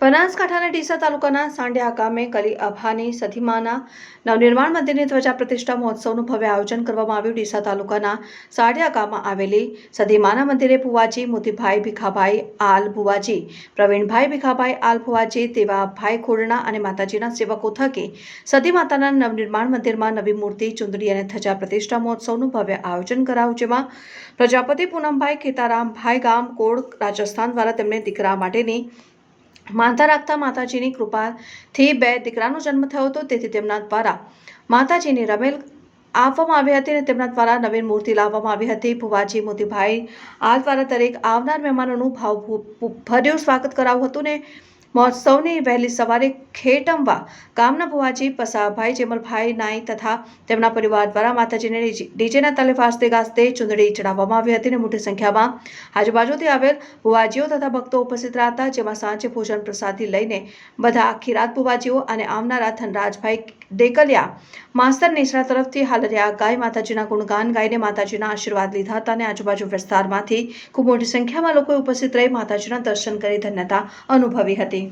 બનાસકાંઠાના ડીસા તાલુકાના સાંડિયા ગામે કલી અભાની સધીમાના નવનિર્માણ મંદિરની ધ્વજા પ્રતિષ્ઠા મહોત્સવનું ભવ્ય આયોજન કરવામાં આવ્યું. ડીસા તાલુકાના સાંડિયા ગામમાં આવેલી સધીમાના મંદિરે ભુવાજી, મોતીભાઈ ભીખાભાઈ, આલ ભુવાજી, પ્રવીણભાઈ ભીખાભાઈ, આલ ભુવાજી દેવાભાઈ ખોડણા અને માતાજીના સેવકો થકી સતી માતાના નવનિર્માણ મંદિરમાં નવી મૂર્તિ, ચુંદડી અને ધજા પ્રતિષ્ઠા મહોત્સવનું ભવ્ય આયોજન કરાયું, જેમાં પ્રજાપતિ પૂનમભાઈ ખેતારામભાઈ ગામ કોડ રાજસ્થાન દ્વારા તેમને દીકરા માટેની માનતા રાખતા માતાજીની કૃપાથી બે દીકરાનો જન્મ થયો હતો, તેથી તેમના દ્વારા માતાજીની રમેલ આપવામાં આવી હતી અને તેમના દ્વારા નવીન મૂર્તિ લાવવામાં આવી હતી. ભુવાજી મોતીભાઈ આ દ્વારા દરેક આવનાર મહેમાનોનું ભાવ ભર્યું સ્વાગત કરાવ્યું હતું ને મહોત્સવની વહેલી સવારે ખેટંબા ગામના ભુવાજી, પસાભાઈ, જેમલભાઈ નાઈ તથા તેમના પરિવાર દ્વારા માતાજીને ડીજે- ડીજેના તલે વાજતે ગાસ્તે ચૂંદડી ચડાવવામાં આવી હતી અને મોટી સંખ્યામાં આજુબાજુથી આવેલ ભુવાજીઓ તથા ભક્તો ઉપસ્થિત રહ્યા હતા, જેમાં સાંજે ભોજન પ્રસાદી લઈને બધા આખી રાત ભુવાજીઓ અને આવનારા ધનરાજભાઈ ડેકલિયા માસ્તર નેસરા તરફથી હાલરિયા ગાય માતાજીના ગુણગાન ગાઈને માતાજીના આશીર્વાદ લીધા હતા અને આજુબાજુ વિસ્તારમાંથી ખૂબ મોટી સંખ્યામાં લોકોએ ઉપસ્થિત રહી માતાજીના દર્શન કરી ધન્યતા અનુભવી હતી.